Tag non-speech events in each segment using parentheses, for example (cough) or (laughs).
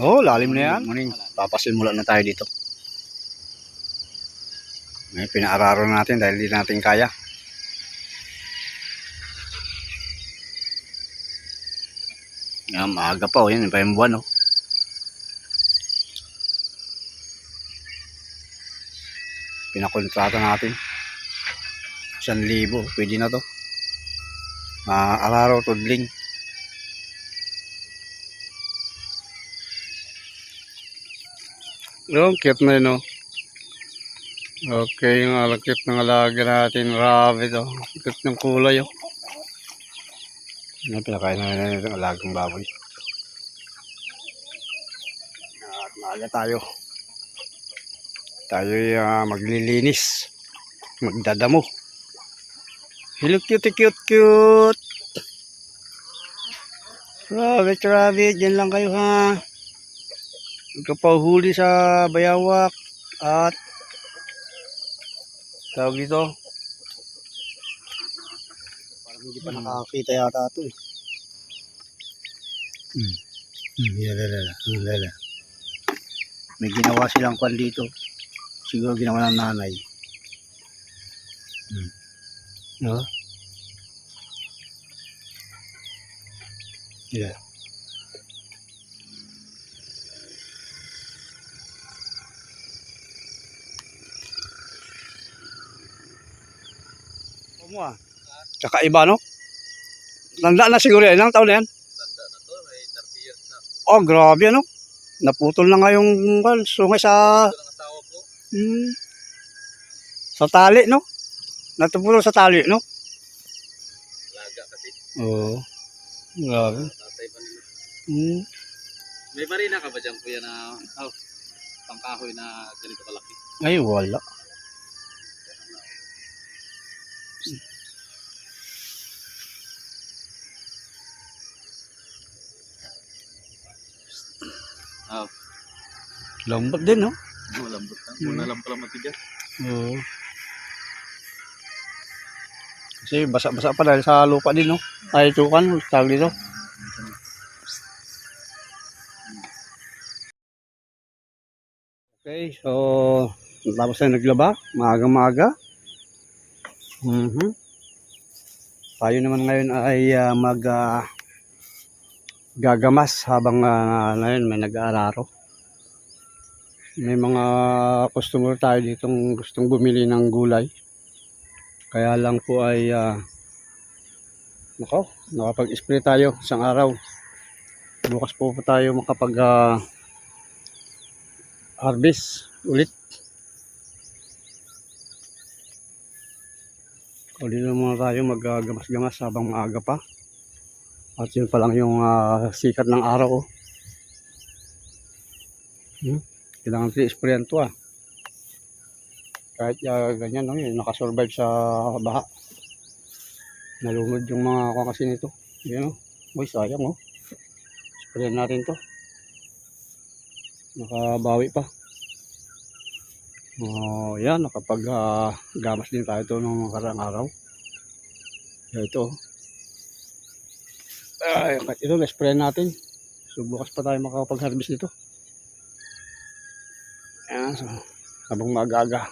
Oh, lalim na yan. Morning. Papasimula na tayo dito. May pinaararo natin dahil di natin kaya. Yan, maaga pa oh. Yan, pa yung buwan oh. Pinakontrata natin. 1,000. Pwede na to. Ah, araro, tudling. Yung cute na yun, oh. Okay, yung alakit ng alaga natin. Rabbit, oh. Cute ng kulay, oh. Yan, pinakain na rin ng alagang baboy. At maaga tayo. Tayo uh, maglilinis. Magdadamo. Hello, cute, cute, cute. Rabbit, rabbit. Diyan lang kayo, ha. Magkapahuli sa bayawak at tawag dito. Parang hindi pa nakakita yata ito eh. Hmm. Hmm, yala, yala, yala. May ginawa silang kwan dito. Siguro ginawa ng nanay. Hmm. No? Yeah. Mo ah. Kakaiba no? Tanda na siguro yan. Ilang taon na yan? Tanda na to, may 30 years na. Oh, grabe ano? Naputol na nga yung well, sungay sa hmm, sa tali no? Natupulong sa tali no? laga kasi. Oo. Grabe. Tatay pa nila. Hmm. May marina ka ba dyan kuya na oh, pangkahoy na ganito kalaki? Ay, wala. Oh, Lambot din no? malambot lang. Hmm. Una lang pala matigas. Oo. Kasi basa-basa pa dahil sa lupa din no? Ay, tukan. Tawag dito. Okay, so tapos na naglaba, maaga-maaga. Mhm. Tayo naman ngayon ay ah, mag ah, gagamas habang uh, ngayon may nag-aararo. May mga customer tayo ditong gustong bumili ng gulay. Kaya lang po ay ah, nako, nakapag-spray tayo isang araw. Bukas po po tayo makapag ah, harvest ulit. O dito muna tayo maggamas-gamas habang maaga pa. At yun pa lang yung ah, sikat ng araw. oh. Hmm? Kailangan i-sprayan to ah. Kahit ah, ganyan, no, yun, nakasurvive sa baha. Nalunod yung mga kuha kasi nito. Yan o. Uy, sayang oh. Sprayan natin to. Nakabawi pa. Oh, yan, nakapag ah, gamas din tayo to nung karang araw. Ito. oh. Ay, kahit ito, na-spray natin. So, bukas pa tayo makakapag-harvest nito. Yan, so, habang magaga.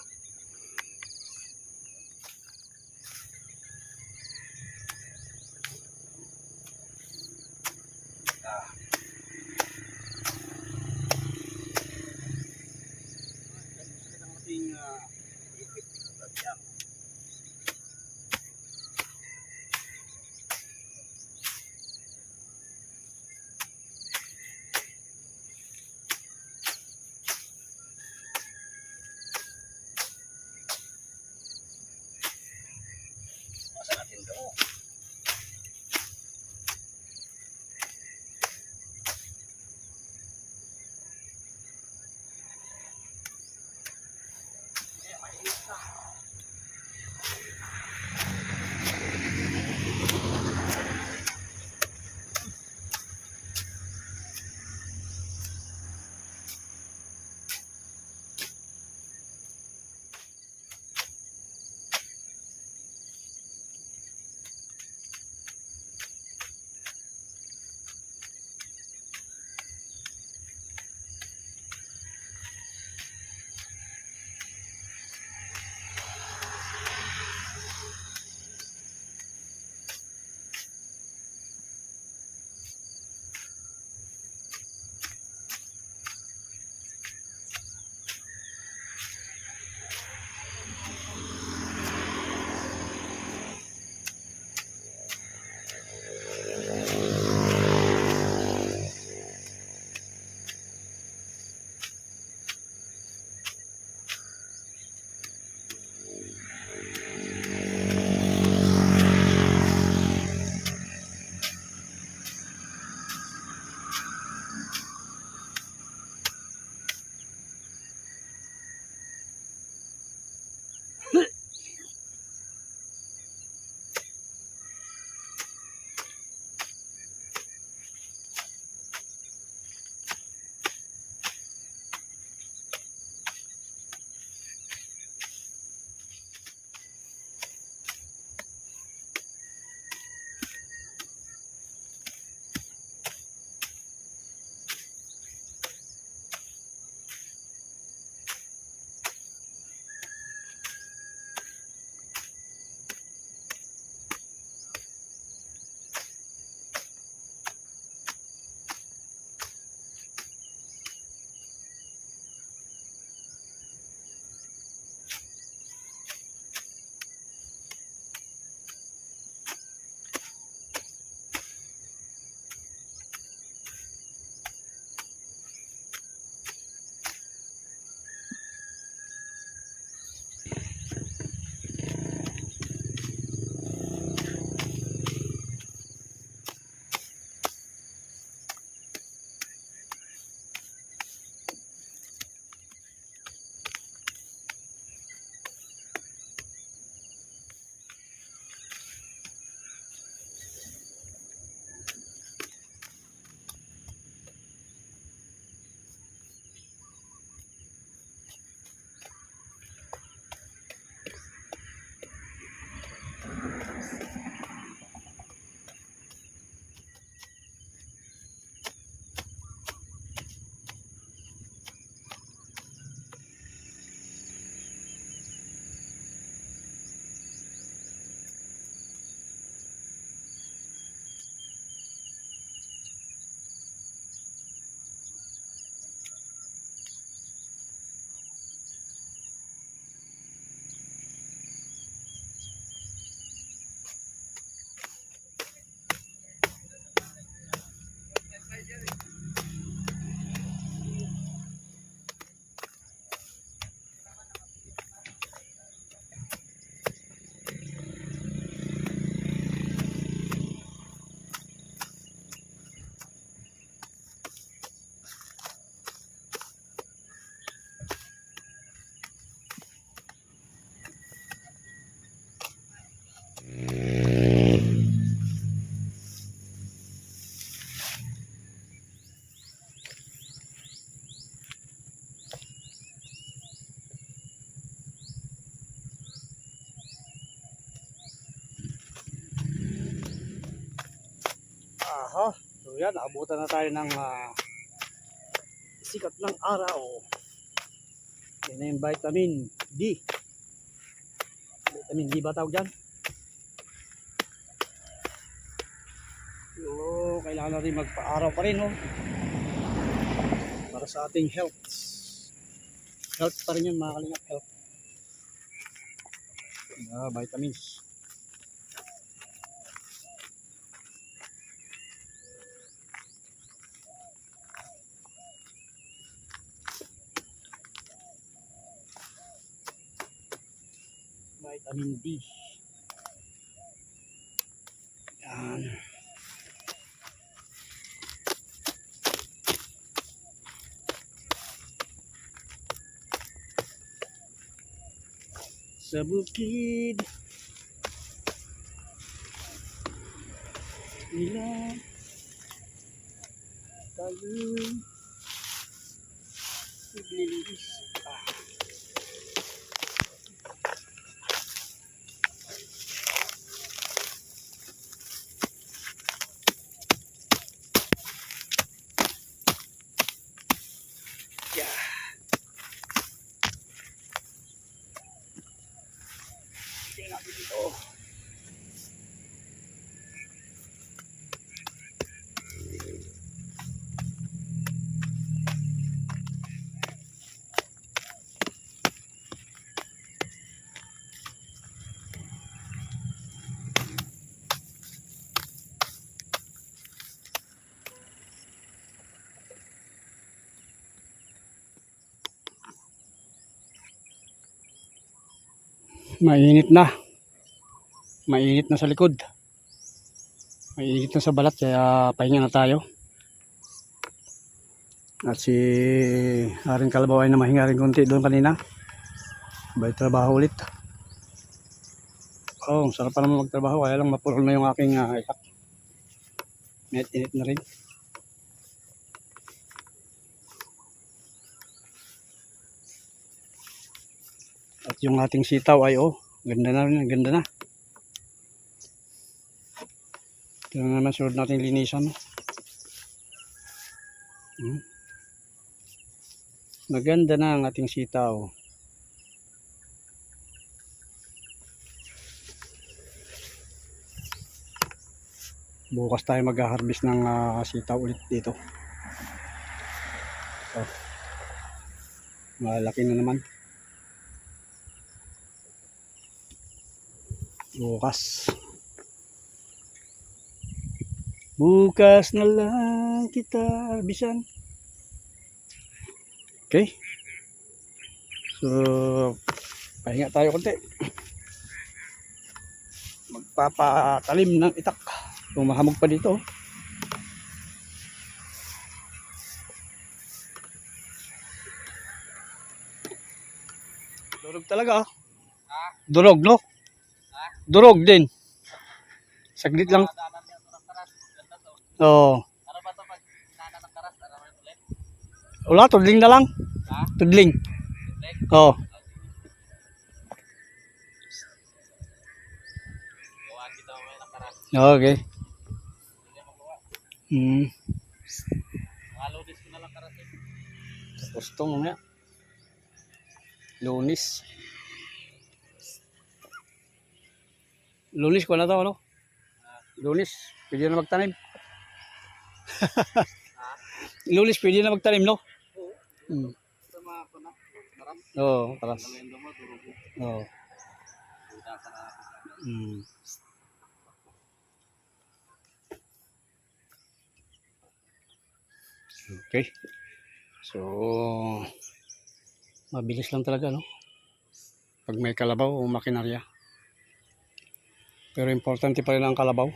Aha, so yan, nakabutan na tayo ng ah, sikat ng araw. Yan na yung vitamin D. Vitamin D ba tawag dyan? So, kailangan natin magpa-araw pa rin, oh. Para sa ating health. Health pa rin yun, mga kalingap, health. Ah, vitamins. Vitamin D. Yan. Sa bukid nila tayo Mainit na. Mainit na sa likod. Mainit na sa balat kaya pahinga na tayo. At si Haring Kalabaw ay namahinga rin konti doon kanina. Bay trabaho ulit. Oh, sarap pa naman magtrabaho kaya lang mapurol na yung aking uh, itak. Net init na rin. Yung ating sitaw ay oh, ganda na rin, ganda na. Ito na naman sunod natin linisan. Hmm. Maganda na ang ating sitaw. Bukas tayo mag-harvest ng ah, sitaw ulit dito. Oh. Malaki na naman. Bukas. Bukas na lang kita harbisan. Okay. So, pahinga tayo konti. Magpapatalim ng itak. Tumahamog pa dito. Durog talaga. ah. Durog, no? Durog din. Saglit lang. Oo. Ulit? Wala, tudling na lang. Tudling. Oo. Karas. Okay. Hmm. Tapos ito mamaya. Lunis. Lunis ko na to, ano? Lunis. Pwede na magtanim. (laughs) Lunis, pwede na magtanim, no? Oo. Hmm. Sa mga. Karas. Oo, taras. Oo. Hmm. Okay. So, mabilis lang talaga, no? Pag may kalabaw o makinarya. Pero importante pa rin ang kalabaw.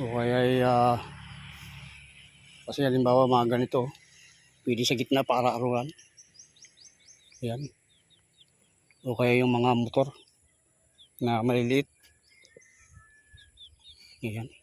O kaya ay, ah, kasi halimbawa mga ganito, pwede sa gitna para arulan. Yan. O kaya yung mga motor na maliliit. Yan.